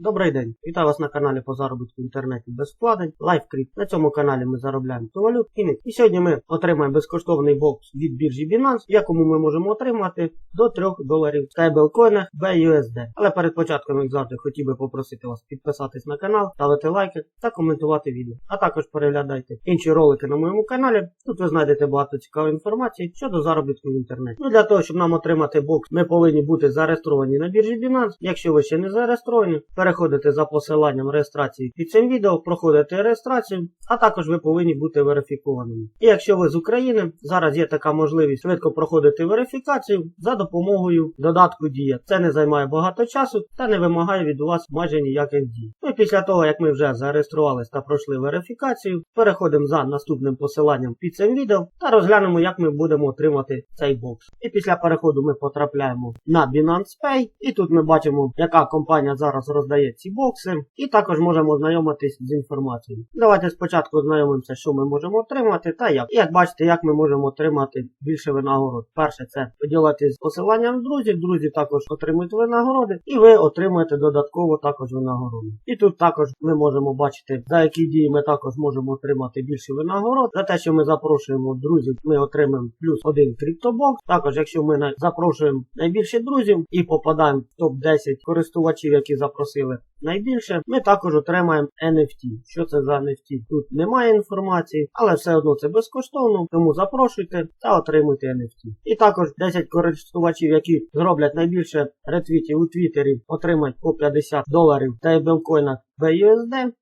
Добрий день! Вітаю вас на каналі по заробітку в інтернеті без вкладень LiveCrypt. На цьому каналі ми заробляємо валют І сьогодні ми отримаємо безкоштовний бокс від біржі Binance, в якому ми можемо отримати до 3 доларів в стейблкоїнах BUSD. Але перед початком, як завжди, хотів би попросити вас підписатись на канал, ставити лайки та коментувати відео. А також переглядайте інші ролики на моєму каналі. Тут ви знайдете багато цікавої інформації щодо заробітку в інтернеті. Ну для того, щоб нам отримати бокс, ми повинні бути зареєстровані на біржі Binance. Якщо ви ще не зареєстровані, переходите за посиланням реєстрації під цим відео, проходите реєстрацію, а також ви повинні бути верифікованими. І якщо ви з України, зараз є така можливість швидко проходити верифікацію за допомогою додатку Дія. Це не займає багато часу та не вимагає від вас майже ніяких дій. Ну і після того, як ми вже зареєструвалися та пройшли верифікацію, переходимо за наступним посиланням під цим відео та розглянемо, як ми будемо отримати цей бокс. І після переходу ми потрапляємо на Binance Pay, і тут ми бачимо, яка компанія зараз роздає ці бокси, і також можемо ознайомитись з інформацією. Давайте спочатку ознайомимося, що ми можемо отримати та як. І як бачите, як ми можемо отримати більше винагород. Перше, це поділитися з посиланням друзів. Друзі також отримують винагороди, і ви отримуєте додатково також винагороду. І тут також ми можемо бачити, за які дії ми також можемо отримати більше винагород. За те, що ми запрошуємо друзів, ми отримаємо плюс один криптобокс. Також, якщо ми запрошуємо найбільше друзів і попадаємо в топ-10 користувачів, які запросили найбільше, ми також отримаємо NFT. Що це за NFT? Тут немає інформації, але все одно це безкоштовно, тому запрошуйте та отримуйте NFT. І також 10 користувачів, які зроблять найбільше ретвітів у Твіттері, отримають по 50 доларів та стейблкоїнах BUSD.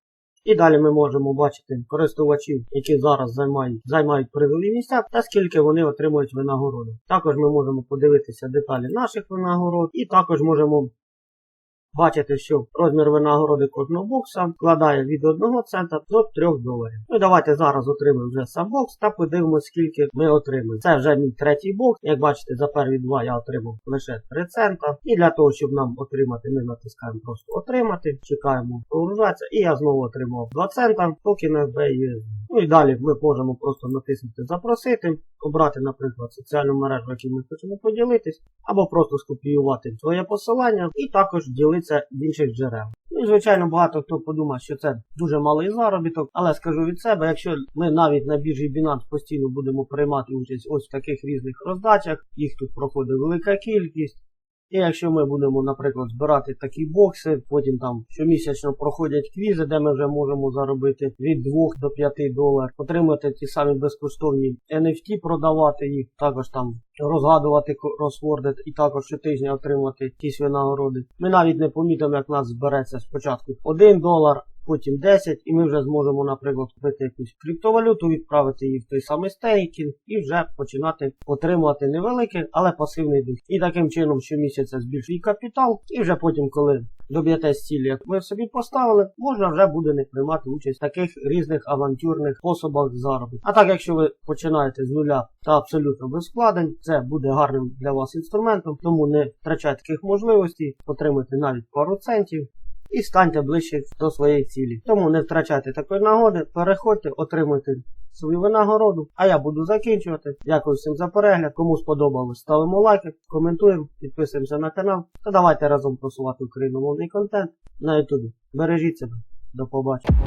І далі ми можемо бачити користувачів, які зараз займають, займають призові місця, та скільки вони отримують винагороду. Також ми можемо подивитися деталі наших винагород, і також можемо бачити, що розмір винагороди кожного бокса складає від 1 цента до 3 доларів. Ну і давайте зараз отримаємо вже сам бокс та подивимося, скільки ми отримаємо. Це вже мій третій бокс. Як бачите, за перві два я отримав лише 3 цента. І для того, щоб нам отримати, ми натискаємо просто отримати, чекаємо погружатися, і я знову отримав 2 цента, поки не BUSD. Ну і далі ми можемо просто натиснути запросити, обрати, наприклад, соціальну мережу, якій ми хочемо поділитись, або просто скопіювати своє посилання і також ділитися в інших джерел. Ну, і, звичайно, багато хто подумає, що це дуже малий заробіток, але скажу від себе, якщо ми навіть на біржі Binance постійно будемо приймати участь ось в таких різних роздачах, їх тут проходить велика кількість. І якщо ми будемо, наприклад, збирати такі бокси, потім там щомісячно проходять квізи, де ми вже можемо заробити від 2 до 5 доларів, отримати ті самі безкоштовні NFT, продавати їх, також там розгадувати кросворди і також щотижня отримати якісь винагороди. Ми навіть не помітимо, як нас збереться спочатку 1 долар. Потім 10, і ми вже зможемо, наприклад, купити якусь криптовалюту, відправити її в той самий стейкінг і вже починати отримувати невеликий, але пасивний дохід. І таким чином щомісяця збільшує капітал, і вже потім, коли доб'єтесь цілі, як ви собі поставили, можна вже буде не приймати участь в таких різних авантюрних способах заробітку. А так, якщо ви починаєте з нуля та абсолютно без вкладень, це буде гарним для вас інструментом, тому не втрачайте таких можливостей, отримайте навіть пару центів і станьте ближче до своєї цілі. Тому не втрачайте такої нагоди, переходьте, отримуйте свою винагороду. А я буду закінчувати. Дякую всім за перегляд. Кому сподобалось, ставимо лайки, коментуємо, підписуємося на канал та давайте разом просувати україномовний контент на ютубі. Бережіть себе. До побачення.